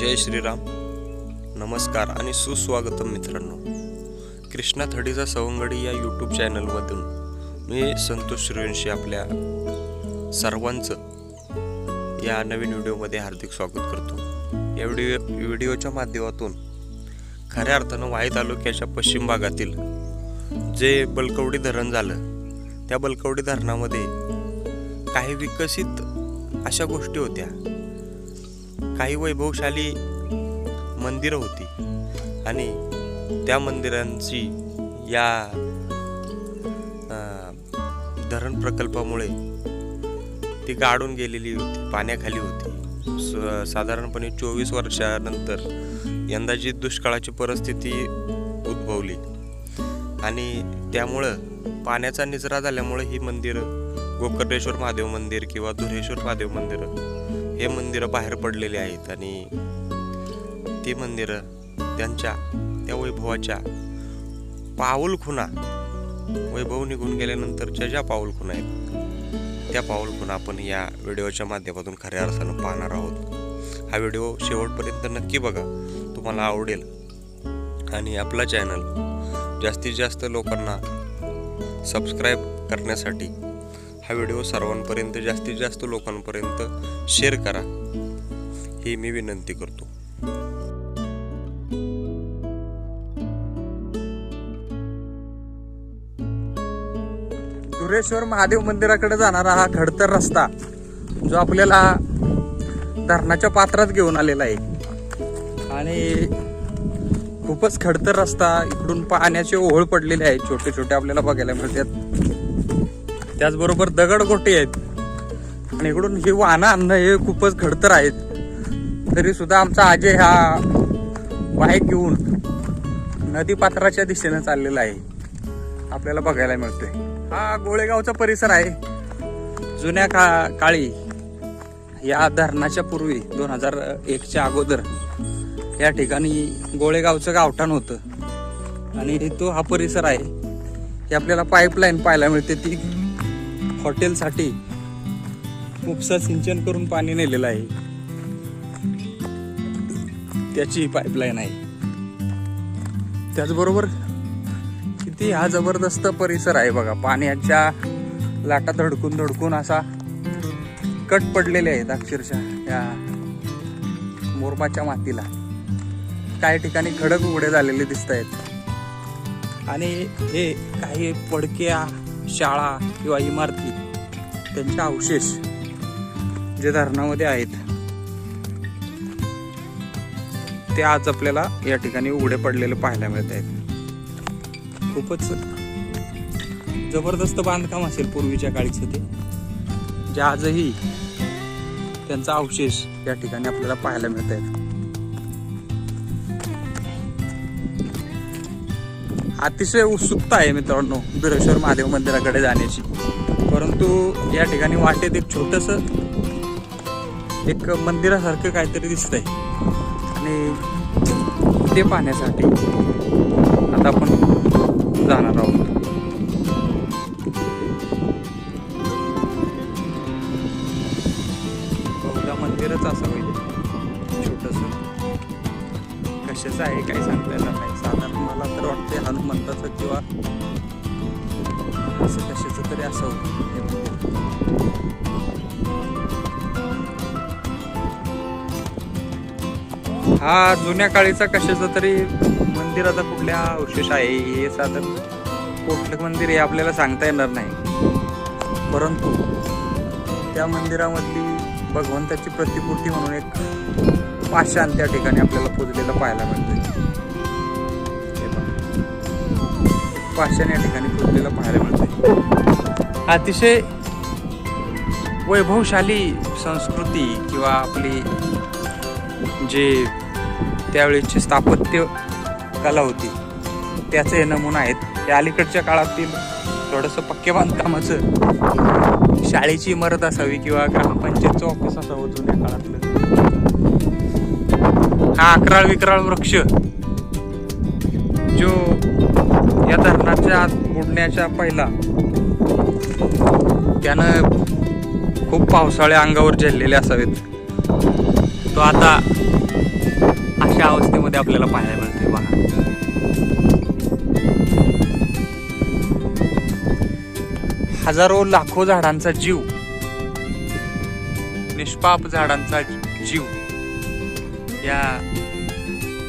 जय श्रीराम. नमस्कार आणि सुस्वागतम मित्रांनो. कृष्णा थडीचा सवंगडी या यूट्यूब चॅनलमधून मी संतोष श्रीवंशी आपल्या सर्वांचं या नवीन व्हिडिओमध्ये हार्दिक स्वागत करतो. या व्हिडिओ व्हिडिओच्या माध्यमातून खऱ्या अर्थानं वाई तालुक्याच्या पश्चिम भागातील जे बलकवडी धरण झालं त्या बलकवडी धरणामध्ये काही विकसित अशा गोष्टी होत्या. काही वैभवशाली मंदिरं होती. आणि त्या मंदिरांची या धरण प्रकल्पामुळे ती गाडून गेलेली होती पाण्याखाली होती. स- साधारणपणे चोवीस वर्षानंतर यंदाची दुष्काळाची परिस्थिती उद्भवली. आणि त्यामुळं पाण्याचा निचरा झाल्यामुळे ही मंदिरं गोकर्णेश्वर महादेव मंदिर किंवा धुरेश्वर महादेव मंदिर हे मंदिरं बाहेर पडलेले आहेत आणि ते मंदिरं त्यांच्या त्या वैभवाच्या पाऊलखुणा वैभव निघून गेल्यानंतरच्या ज्या पाऊल खुणा आहेत त्या पाऊल आपण या व्हिडिओच्या माध्यमातून खऱ्या अर्थानं पाहणार आहोत. हा व्हिडिओ शेवटपर्यंत नक्की बघा तुम्हाला आवडेल. आणि आपला चॅनल जास्तीत जास्त लोकांना सबस्क्राईब करण्यासाठी हा व्हिडिओ सर्वांपर्यंत जास्तीत जास्त लोकांपर्यंत शेअर करा. ही मी विनंती करतो. धुरेश्वर महादेव मंदिराकडे जाणारा हा खडतर रस्ता जो आपल्याला धरणाच्या पात्रात घेऊन आलेला आहे. आणि खूपच खडतर रस्ता इकडून पाण्याचे ओहळ पडलेले आहेत छोटे छोटे आपल्याला बघायला मिळतात. त्याचबरोबर दगडगोटे आहेत. आणि इकडून हे वाहनं आणणं हे खूपच खडतर आहेत. तरी सुद्धा आमचा आजे हा बाईक घेऊन नदी पात्राच्या चाललेला आहे. आपल्याला बघायला मिळतोय. हा गोळेगावचा परिसर आहे. जुन्या का काळी या धरणाच्या पूर्वी दोन हजार एकच्या अगोदर या ठिकाणी गोळेगावचं गावठाण होतं. आणि तो हा परिसर आहे. हे आपल्याला पाईपलाईन पाहायला मिळते ती हॉटेलसाठी उपसा सिंचन करून पाणी नेलेलं आहे. त्याची पाईपलाईन आहे. त्याचबरोबर किती हा जबरदस्त परिसर आहे बघा. पाण्याच्या लाटा धडकून धडकून असा कट पडलेले आहेत अक्षरशः या मोरमाच्या मातीला. काही ठिकाणी खडक उघडे झालेले दिसत आहेत आणि हे काही पडक्या शाळा किंवा इमारती त्यांचे अवशेष जे धरणामध्ये आहेत ते आज आपल्याला या ठिकाणी उघडे पडलेले पाहायला मिळत आहेत. खूपच जबरदस्त बांधकाम असेल पूर्वीच्या काळीचं ते. जे आजही त्यांचा अवशेष या ठिकाणी आपल्याला पाहायला मिळत आहेत. अतिशय उत्सुकता आहे मित्रांनो बिरेश्वर महादेव मंदिराकडे जाण्याची. परंतु या ठिकाणी वाटेत एक छोटस एक मंदिरासारखं काहीतरी दिसतंय. आणि ते पाहण्यासाठी आता आपण जाणार आहोत. बहुधा मंदिरच असं होईल कशाचं आहे काही सांगता येणार नाही साधारण मला तर वाटते हनुमंताचं किंवा असं कशाचं तरी असं हे मंदिर. हा जुन्या काळीचा कशाचा तरी मंदिराचा कुठल्या अवशेष आहे हे साधारण कुठलं मंदिर हे आपल्याला सांगता येणार नाही परंतु त्या मंदिरामधली भगवंताची प्रतिपूर्ती म्हणून एक पाषाण त्या ठिकाणी आपल्याला पुजलेलं पाहायला मिळतंय. पाषाण या ठिकाणी पुजलेलं पाहायला मिळतंय. अतिशय वैभवशाली संस्कृती किंवा आपली जे त्यावेळेची स्थापत्य कला होती त्याचे हे नमुना आहेत. ते अलीकडच्या काळातील थोडंसं पक्के बांधकामाचं शाळेची इमारत असावी किंवा ग्रामपंचायतचं ऑफिस असावं जुन्या काळातलं. हा अकराळ विकराळ वृक्ष. जो या धरणाच्या आत बुडण्याच्या पहिला. त्यानं खूप पावसाळे अंगावर झेललेले असावेत. तो आता अशा अवस्थेमध्ये आपल्याला पाहायला मिळते बघा. हजारो लाखो झाडांचा जीव. निष्पाप झाडांचा जीव. या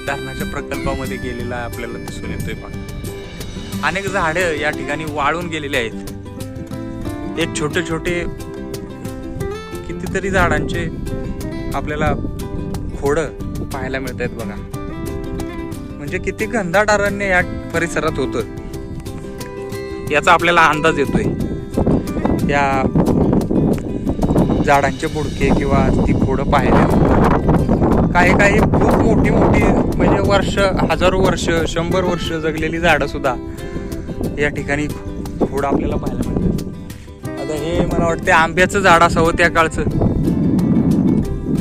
धरणाच्या प्रकल्पामध्ये गेलेला आपल्याला दिसून येतोय पण अनेक झाडं या ठिकाणी वाळून गेलेले आहेत. एक छोटे छोटे कितीतरी झाडांचे आपल्याला खोडं पाहायला मिळत आहेत बघा. म्हणजे किती घनदाट अरण्य या परिसरात होतं. याचा आपल्याला अंदाज येतोय. या झाडांचे बुडके किंवा ती खोडं पाहायला काही काही खूप मोठी मोठी म्हणजे वर्ष हजारो वर्ष शंभर वर्ष जगलेली झाडं सुद्धा या ठिकाणी खोडं आपल्याला पाहायला मिळतात. आता हे मला वाटते आंब्याचं झाड असावं त्या काळचं.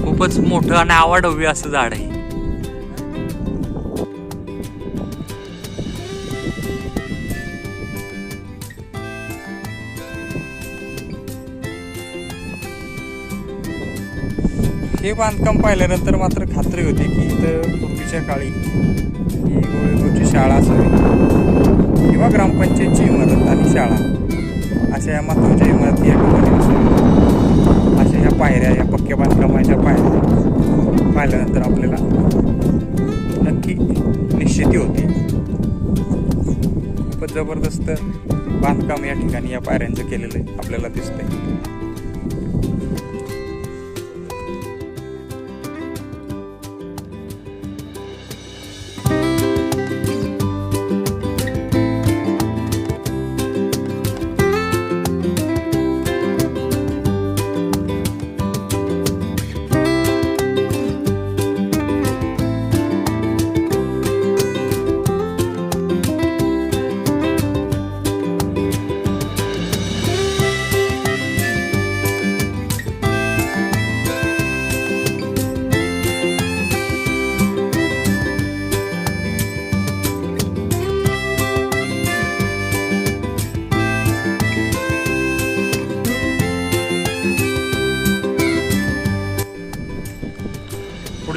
खूपच मोठं आणि आवाढव्य असं झाड आहे. हे बांधकाम पाहिल्यानंतर मात्र खात्री होती की इथं पूर्वीच्या काळी ही गोळीगावची शाळा असावी. किंवा ग्रामपंचायतची इमारत आणि शाळा. अशा या महत्त्वाच्या इमारती या ठिकाणी असाव्या अशा ह्या पायऱ्या या पक्क्या बांधकामाच्या पायऱ्या पाहिल्यानंतर आपल्याला नक्की निश्चिती होती. खूपच जबरदस्त बांधकाम या ठिकाणी या पायऱ्यांचं केलेलं आहे आपल्याला दिसतंय.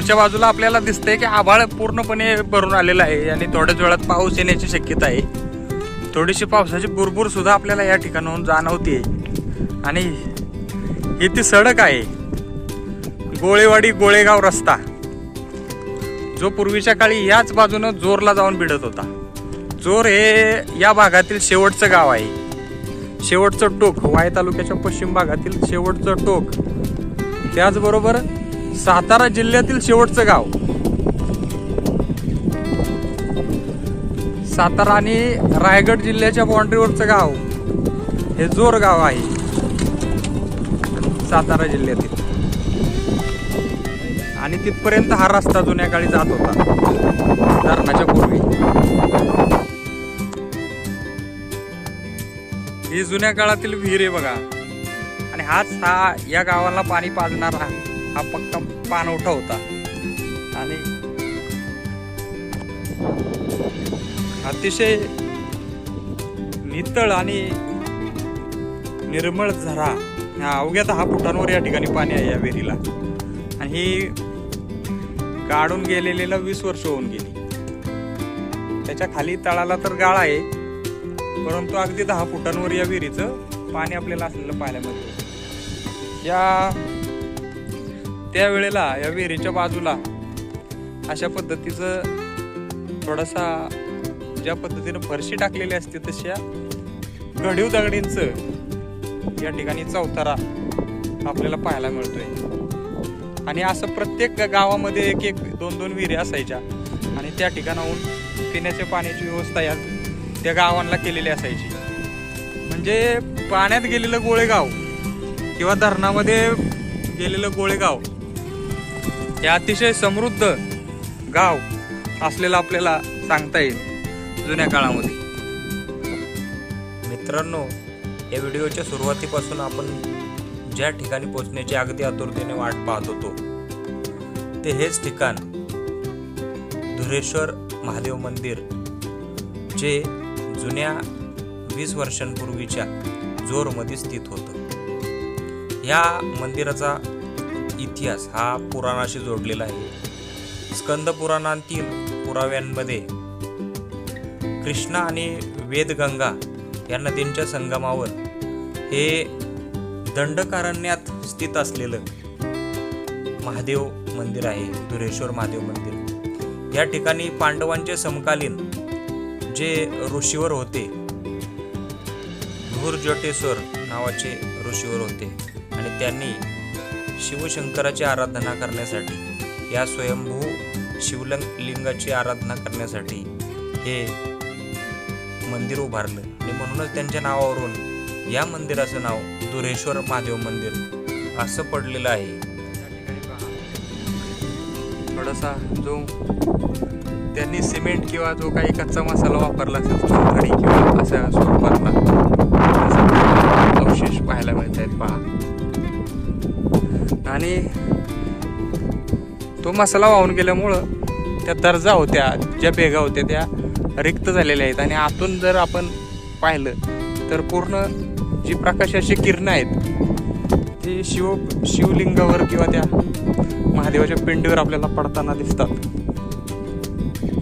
पुढच्या बाजूला आपल्याला दिसतंय की आभाळ पूर्णपणे भरून आलेलं आहे आणि थोड्याच वेळात पाऊस येण्याची शक्यता आहे. थोडीशी पावसाची बुरबुर सुद्धा आपल्याला या ठिकाणाहून जाणवते आणि ही ती सडक आहे. गोळेवाडी गोळेगाव रस्ता. जो पूर्वीच्या काळी याच बाजूनं जोरला जाऊन भिडत होता. जोर हे या भागातील शेवटचं गाव आहे. शेवटचं टोक वाय तालुक्याच्या पश्चिम भागातील शेवटचं टोक. त्याचबरोबर सातारा जिल्ह्यातील शेवटचं गाव. सातारा आणि रायगड जिल्ह्याच्या बाउंड्रीवरचं गाव हे जोर गाव आहे. सातारा जिल्ह्यातील. आणि तिथपर्यंत हा रस्ता जुन्या काळी जात होता. धरणाच्या पूर्वी. ही जुन्या काळातील विहीर आहे बघा. आणि हाच हा या गावाला पाणी पाजणारा हा पक्का पाणवठा होता. आणि अतिशय नितळ आणि निर्मळ झरा ह्या अवघ्या दहा फुटांवर या ठिकाणी पाणी आहे या विहिरीला. आणि ही गाडून गेलेलेला वीस वर्ष होऊन गेली. त्याच्याखाली तळाला तर गाळ आहे परंतु अगदी दहा फुटांवर या विहिरीचं पाणी आपल्याला असलेलं पाहायला मिळतं. या त्यावेळेला या विहिरीच्या बाजूला अशा पद्धतीचं थोडासा ज्या पद्धतीनं फरशी टाकलेली असते तशा घडीव दगडींचं या ठिकाणी चौतारा आपल्याला पाहायला मिळतोय. आणि असं प्रत्येक गावामध्ये एक एक दोन दोन विहिरी असायच्या. आणि त्या ठिकाणाहून पिण्याच्या पाण्याची व्यवस्था या त्या गावांना केलेली असायची. म्हणजे पाण्यात गेलेलं गोळेगाव किंवा धरणामध्ये गेलेलं गोळेगाव हे अतिशय समृद्ध गाव असलेलं आपल्याला सांगता येईल जुन्या काळामध्ये. मित्रांनो या व्हिडिओच्या सुरुवातीपासून आपण ज्या ठिकाणी पोहोचण्याची अगदी आतुरतेने वाट पाहत होतो ते हेच ठिकाण धुरेश्वर महादेव मंदिर जे जुन्या वीस वर्षांपूर्वीच्या जोरमध्ये स्थित होतं. या मंदिराचा इतिहास हा पुराणाशी जोडलेला आहे. स्कंद पुराणांतील पुराव्यांमध्ये कृष्णा आणि वेदगंगा या नदींच्या संगमावर हे दंडकारण्यात स्थित असलेलं महादेव मंदिर आहे धुरेश्वर महादेव मंदिर. या ठिकाणी पांडवांचे समकालीन जे ऋषीवर होते धूर्जटेश्वर नावाचे ऋषीवर होते आणि त्यांनी शिवशंकराची आराधना करण्यासाठी या स्वयंभू शिवलंग लिंगाची आराधना करण्यासाठी हे मंदिर उभारलं. आणि म्हणूनच त्यांच्या नावावरून या मंदिराचं नाव दुरेश्वर महादेव मंदिर असं पडलेलं आहे. थोडासा जो त्यांनी सिमेंट किंवा जो काही कच्चा मसाला वापरला असेल चुनखडी किंवा अशा स्वरूपातला अवशेष पाहायला मिळत आहेत पहा. आणि तो मसाला वाहून गेल्यामुळं त्या दर्जा होत्या ज्या बेगा होत्या त्या रिक्त झालेल्या आहेत. आणि आतून जर आपण पाहिलं तर पूर्ण जी प्रकाशाची किरणं आहेत ती शिव शिवलिंगावर किंवा त्या महादेवाच्या पिंडीवर आपल्याला पडताना दिसतात.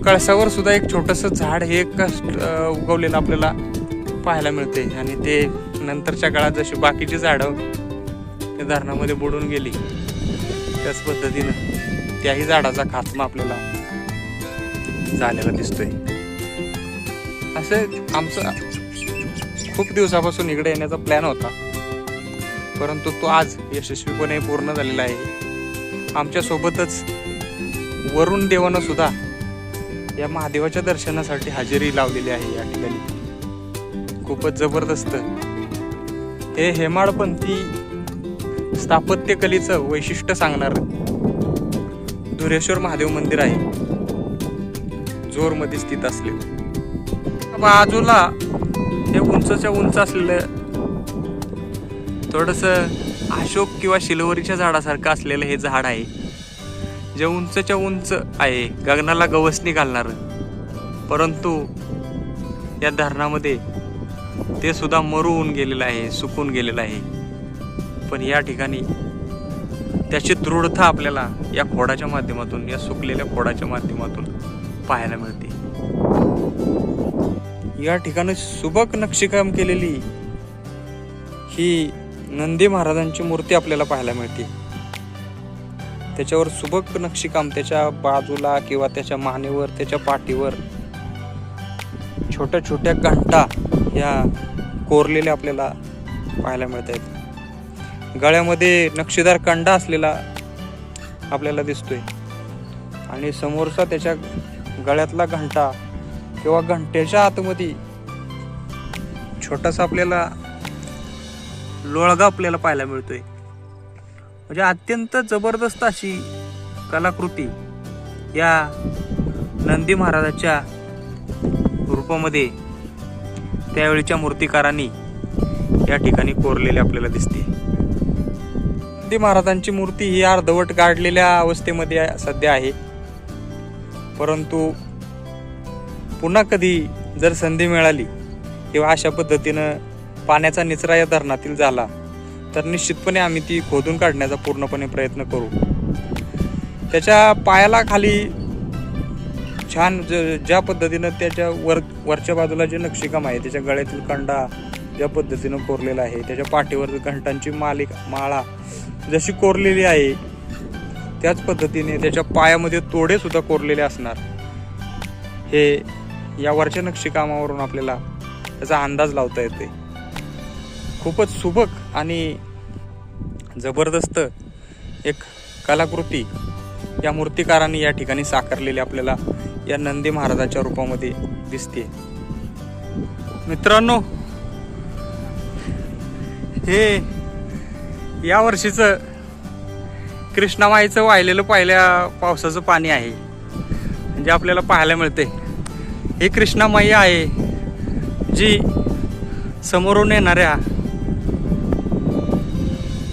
कळसावर सुद्धा एक छोटंसं झाड हे कष्ट उगवलेलं आपल्याला पाहायला मिळते आणि ते नंतरच्या काळात जशी बाकीची झाडं ते धरणामध्ये बुडून गेली. त्याच पद्धतीनं त्याही झाडाचा खात्मा आपल्याला झालेला दिसतोय. असं आमचं खूप दिवसापासून इकडे येण्याचा प्लॅन होता. परंतु तो आज यशस्वीपणे पूर्ण झालेला आहे. आमच्या सोबतच वरुण देवानं सुद्धा या महादेवाच्या दर्शनासाठी हजेरी लावलेली आहे या ठिकाणी. खूपच जबरदस्त. हे हेमाडपंथी स्थापत्यकलेचं वैशिष्ट्य सांगणार धुरेश्वर महादेव मंदिर आहे. जोरमध्ये स्थित असले. बाजूला हे उंचच्या उंच असलेलं थोडस अशोक किंवा शिलवरीच्या झाडासारखं असलेलं हे झाड आहे. जे उंचच्या उंच आहे. गगनाला गवसणी घालणार. परंतु या धरणामध्ये ते सुद्धा मरून गेलेलं आहे सुकून गेलेलं आहे. पण या ठिकाणी त्याची दृढता आपल्याला या खोडाच्या माध्यमातून या सुकलेल्या खोडाच्या माध्यमातून पाहायला मिळते. या ठिकाणी सुबक नक्षीकाम केलेली ही नंदी महाराजांची मूर्ती आपल्याला पाहायला मिळते. त्याच्यावर सुबक नक्षीकाम त्याच्या बाजूला किंवा त्याच्या मानेवर त्याच्या पाठीवर छोट्या छोट्या घंटा या कोरलेल्या आपल्याला पाहायला मिळत आहेत गळ्यामध्ये नक्षीदार कंडा असलेला आपल्याला दिसतोय. आणि समोरचा त्याच्या गळ्यातला घंटा किंवा घंट्याच्या आतमध्ये छोटासा आपल्याला लोळगा आपल्याला पाहायला मिळतोय. म्हणजे अत्यंत जबरदस्त अशी कलाकृती या नंदी महाराजाच्या रूपामध्ये त्यावेळीच्या मूर्तिकारांनी या ठिकाणी कोरलेली आपल्याला दिसते. नंदी महाराजांची मूर्ती ही अर्धवट गाडलेल्या अवस्थेमध्ये सध्या आहे. परंतु पुन्हा कधी जर संधी मिळाली किंवा अशा पद्धतीनं पाण्याचा निचरा या धरणातील झाला तर निश्चितपणे आम्ही ती खोदून काढण्याचा पूर्णपणे प्रयत्न करू. त्याच्या पायाला खाली छान ज- ज्या पद्धतीनं त्याच्या वर वरच्या बाजूला जे नक्षीकाम आहे त्याच्या गळ्यातील कंडा ज्या पद्धतीनं कोरलेला आहे त्याच्या पाठीवर घंटांची मालिक माळा जशी कोरलेली आहे त्याच पद्धतीने त्याच्या पायामध्ये तोडे सुद्धा कोरलेले असणार. हे या वरच्या नक्षीकामावरून आपल्याला त्याचा अंदाज लावता येते. खूपच सुबक आणि जबरदस्त एक कलाकृती या मूर्तिकारांनी या ठिकाणी साकारलेली आपल्याला या नंदी महाराजाच्या रूपामध्ये दिसते. मित्रांनो हे या वर्षीचं कृष्णामाईचं वाहिलेलं पहिल्या पावसाचं पाणी आहे. जे आपल्याला पाहायला मिळते ही कृष्णामाई आहे जी समोरून येणाऱ्या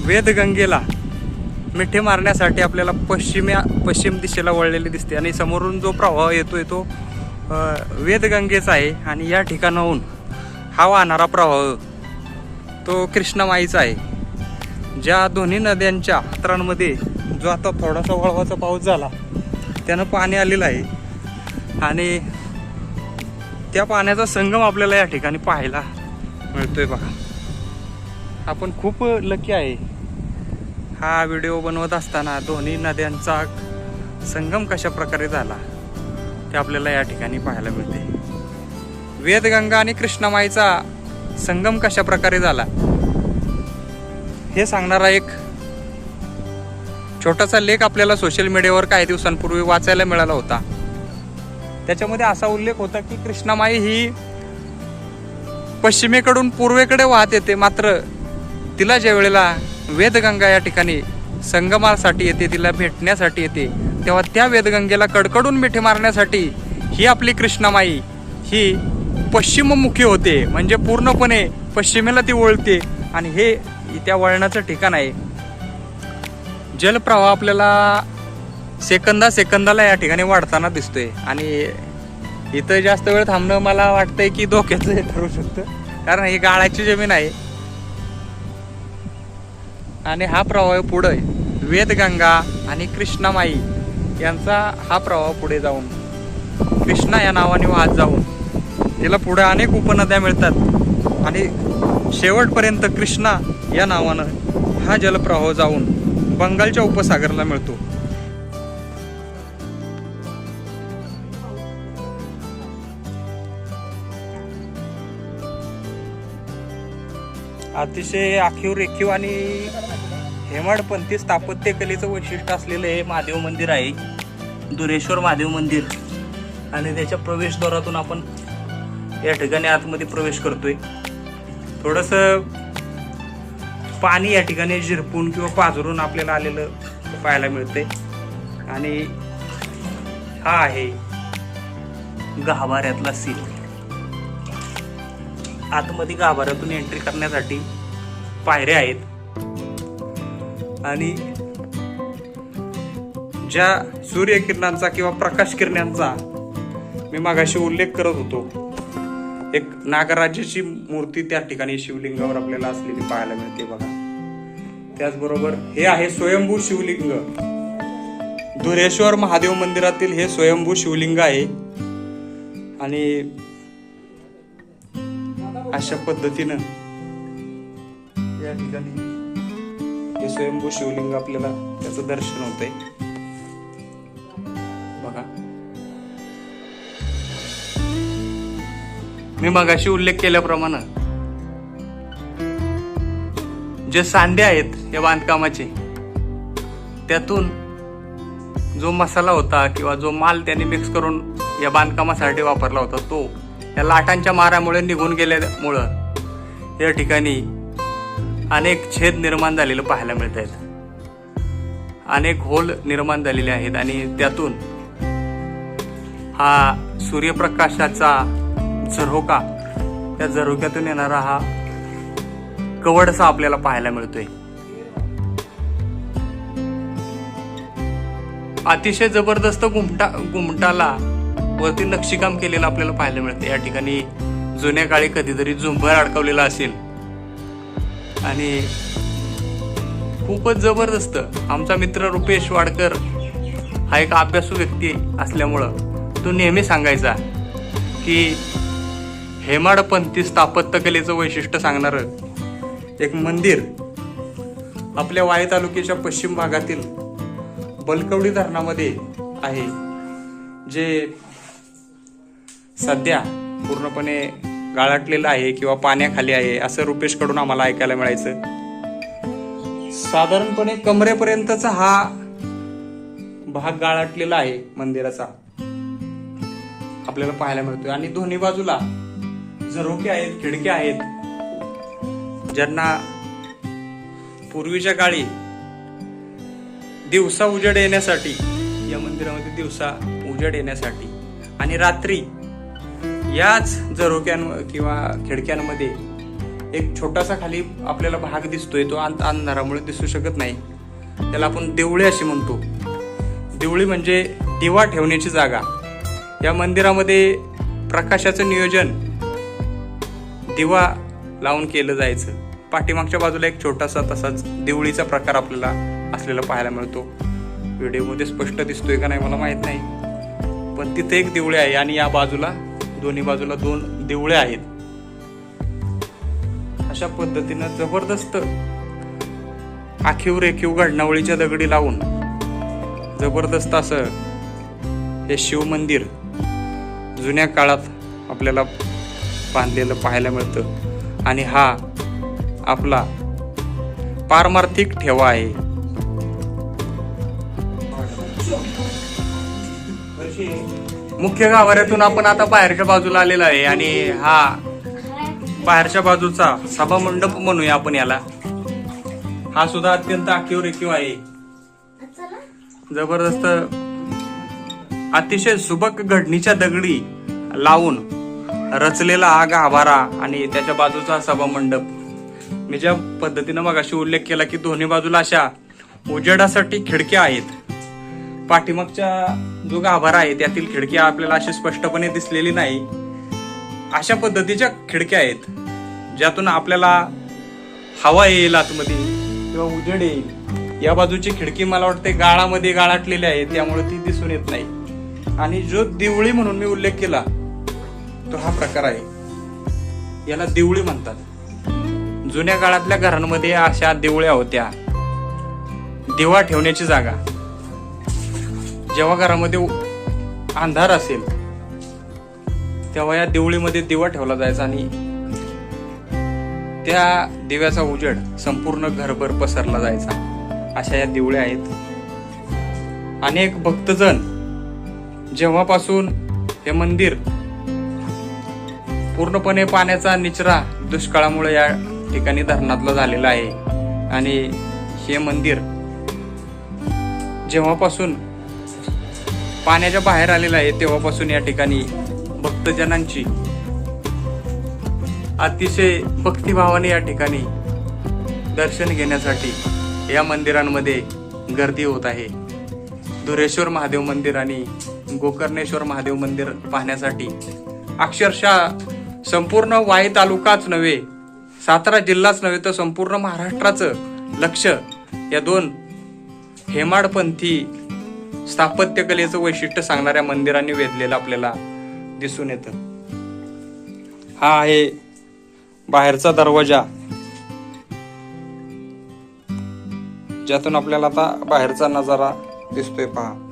वेदगंगेला मिठी मारण्यासाठी आपल्याला पश्चिम्या पश्चिम दिशेला वळलेली दिसते. आणि समोरून जो प्रवाह येतोय तो वेदगंगेचा आहे. आणि या ठिकाणाहून हा वाहणारा प्रवाह तो कृष्णामाईचा आहे. ज्या दोन्ही नद्यांच्या पात्रांमध्ये जो आता थोडासा वळवाचा पाऊस झाला त्यानं पाणी आलेलं आहे. आणि त्या पाण्याचा संगम आपल्याला या ठिकाणी पाहायला मिळतोय बघा. आपण खूप लकी आहे. हा व्हिडिओ बनवत असताना दोन्ही नद्यांचा संगम कशा प्रकारे झाला ते आपल्याला या ठिकाणी पाहायला मिळते वेदगंगा आणि कृष्णामाईचा संगम कशा प्रकारे झाला हे सांगणारा एक छोटासा लेख आपल्याला सोशल मीडियावर काही दिवसांपूर्वी वाचायला मिळाला होता. त्याच्यामध्ये असा उल्लेख होता की कृष्णामाई ही पश्चिमेकडून पूर्वेकडे वाहत येते मात्र तिला ज्या वेळेला वेदगंगा या ठिकाणी संगमासाठी येते तिला भेटण्यासाठी येते तेव्हा त्या वेदगंगेला कडकडून मिठी मारण्यासाठी ही आपली कृष्णामाई ही पश्चिममुखी होते. म्हणजे पूर्णपणे पश्चिमेला ती वळते आणि हे त्या वळणाचं ठिकाण आहे. जलप्रवाह आपल्याला सेकंदा सेकंदाला या ठिकाणी वाढताना दिसतोय. आणि इथं जास्त वेळ थांबणं मला वाटतंय की धोक्याचं हे ठरू शकतं. कारण ही गाळाची जमीन आहे. आणि हा प्रवाह पुढे वेदगंगा आणि कृष्णामाई यांचा हा प्रवाह पुढे जाऊन कृष्णा या नावाने वाहत जाऊन तिला पुढे अनेक उपनद्या मिळतात. आणि शेवटपर्यंत कृष्णा या नावानं हा जलप्रवाह जाऊन बंगालच्या उपसागराला मिळतो. अतिशय आखीव रेखीव आणि हेमाडपंथी स्थापत्य कलेचं वैशिष्ट्य असलेलं हे महादेव मंदिर आहे. दुरेश्वर महादेव मंदिर. आणि त्याच्या प्रवेशद्वारातून आपण या ठिकाणी आतमध्ये प्रवेश करतोय. थोडस पाणी या ठिकाणी झिरपून किंवा पाझरून आपल्याला आलेलं पाहायला मिळते आणि हा आहे गाभाऱ्यातला सीन आतमध्ये गाभाऱ्यातून एंट्री करण्यासाठी पायऱ्या आहेत. आणि ज्या सूर्यकिरणांचा किंवा प्रकाश किरणांचा मी मागाशी उल्लेख करत होतो एक नागराजाची मूर्ती त्या ठिकाणी शिवलिंगावर आपल्याला असलेली पाहायला मिळते बघा. त्याचबरोबर हे आहे स्वयंभू शिवलिंग. धुरेश्वर महादेव मंदिरातील हे स्वयंभू शिवलिंग आहे. आणि अशा पद्धतीनं या ठिकाणी हे स्वयंभू शिवलिंग आपल्याला त्याचं दर्शन होतंय. मी मगाशी उल्लेख केल्याप्रमाणे जे सांडे आहेत या बांधकामाचे त्यातून जो मसाला होता किंवा जो माल त्यांनी मिक्स करून या बांधकामासाठी वापरला होता तो या लाटांच्या मारामुळे निघून गेल्यामुळं या ठिकाणी अनेक छेद निर्माण झालेलं पाहायला मिळत आहेत. अनेक होल निर्माण झालेले आहेत आणि त्यातून हा सूर्यप्रकाशाचा झरोका हो त्या झरोक्यातून येणारा हा कवडसा आपल्याला पाहायला मिळतोय. अतिशय जबरदस्त गुमटा गुमटाला वरती नक्षीकाम केलेलं आपल्याला पाहायला मिळतं या ठिकाणी जुन्या काळी कधीतरी झुंबर अडकवलेला असेल. आणि खूपच जबरदस्त. आमचा मित्र रुपेश वाडकर हा एक अभ्यासू व्यक्ती असल्यामुळं तो नेहमी सांगायचा की हेमाडपंथी स्थापत्यकलेचं वैशिष्ट्य सांगणारं एक मंदिर आपल्या वाई तालुक्याच्या पश्चिम भागातील बलकवडी धरणामध्ये आहे जे सध्या पूर्णपणे गाळाटलेलं आहे किंवा पाण्याखाली आहे असं रुपेशकडून आम्हाला ऐकायला मिळायचं. साधारणपणे कमरेपर्यंतचा हा भाग गाळाटलेला आहे मंदिराचा. आपल्याला पाहायला मिळतोय. आणि दोन्ही बाजूला झरोके आहेत खिडक्या आहेत ज्यांना पूर्वीच्या काळी दिवसा उजेड येण्यासाठी या मंदिरामध्ये दिवसा उजेड येण्यासाठी आणि रात्री याच झरोक्यां किंवा खिडक्यांमध्ये एक छोटासा खाली आपल्याला भाग दिसतोय तो अंत अंधारामुळे दिसू शकत नाही. त्याला आपण देवळी अशी म्हणतो. देवळी म्हणजे दिवा ठेवण्याची जागा. या मंदिरामध्ये प्रकाशाचं नियोजन दिवा लावून केलं जायचं. पाठीमागच्या बाजूला एक छोटासा तसाच देवळीचा प्रकार आपल्याला असलेला पाहायला मिळतो. व्हिडिओमध्ये स्पष्ट दिसतोय का नाही मला माहीत नाही. पण तिथे एक देवळे आहे आणि या बाजूला दोन्ही बाजूला दोन देवळे आहेत. अशा पद्धतीनं जबरदस्त आखीव रेखीव घडणावळीच्या दगडी लावून जबरदस्त असं हे शिव मंदिर जुन्या काळात आपल्याला बांधलेलं पाहायला मिळतं. आणि हा आपला पारमार्थिक ठेवा आहे. मुख्य गाभाऱ्यातून आपण आता बाहेरच्या बाजूला आलेला आहे आणि हा बाहेरच्या बाजूचा सभा मंडप म्हणूया आपण याला. हा सुद्धा अत्यंत आखीव रेखीव आहे. जबरदस्त अतिशय सुबक घडणीच्या दगडी लावून रचलेला हा गाभारा आणि त्याच्या बाजूचा सभा मंडप मी ज्या पद्धतीनं मगाशी उल्लेख केला की दोन्ही बाजूला अशा उजेडासाठी खिडक्या आहेत. पाठीमागच्या जो गाभारा आहे त्यातील खिडक्या आपल्याला अशी स्पष्टपणे दिसलेली नाही. अशा पद्धतीच्या खिडक्या आहेत ज्यातून आपल्याला हवा येईल आतमध्ये किंवा उजेड येईल. या बाजूची खिडकी मला वाटते गाळामध्ये गाळाटलेली आहे त्यामुळे ती दिसून येत नाही. आणि जो दिवळी म्हणून मी उल्लेख केला तर हा प्रकार आहे. याला दिवळी म्हणतात. जुन्या काळातल्या घरांमध्ये अशा देवळ्या होत्या. दिवा ठेवण्याची जागा. जेव्हा घरामध्ये अंधार असेल तेव्हा या देवळीमध्ये दिवा ठेवला जायचा आणि त्या दिव्याचा उजेड संपूर्ण घरभर पसरला जायचा. अशा या दिवळ्या आहेत. अनेक भक्तजण जेव्हापासून हे मंदिर पूर्णपणे पाण्याचा निचरा दुष्काळामुळे या ठिकाणी धरणातलं झालेला आहे. आणि हे मंदिर जेव्हापासून पाण्याच्या बाहेर आलेलं आहे तेव्हापासून या ठिकाणी भक्तजनांची अतिशय भक्तिभावाने या ठिकाणी दर्शन घेण्यासाठी या मंदिरांमध्ये गर्दी होत आहे. धुरेश्वर महादेव मंदिर आणि गोकर्णेश्वर महादेव मंदिर पाहण्यासाठी अक्षरशः संपूर्ण वाई तालुकाच नव्हे सातारा जिल्हाच नव्हे तर संपूर्ण महाराष्ट्राचं लक्ष या दोन हेमाडपंथी स्थापत्यकलेचं वैशिष्ट्य सांगणाऱ्या मंदिरांनी वेधलेलं आपल्याला दिसून येतं. हा आहे बाहेरचा दरवाजा ज्यातून आपल्याला आता बाहेरचा नजारा दिसतोय पहा.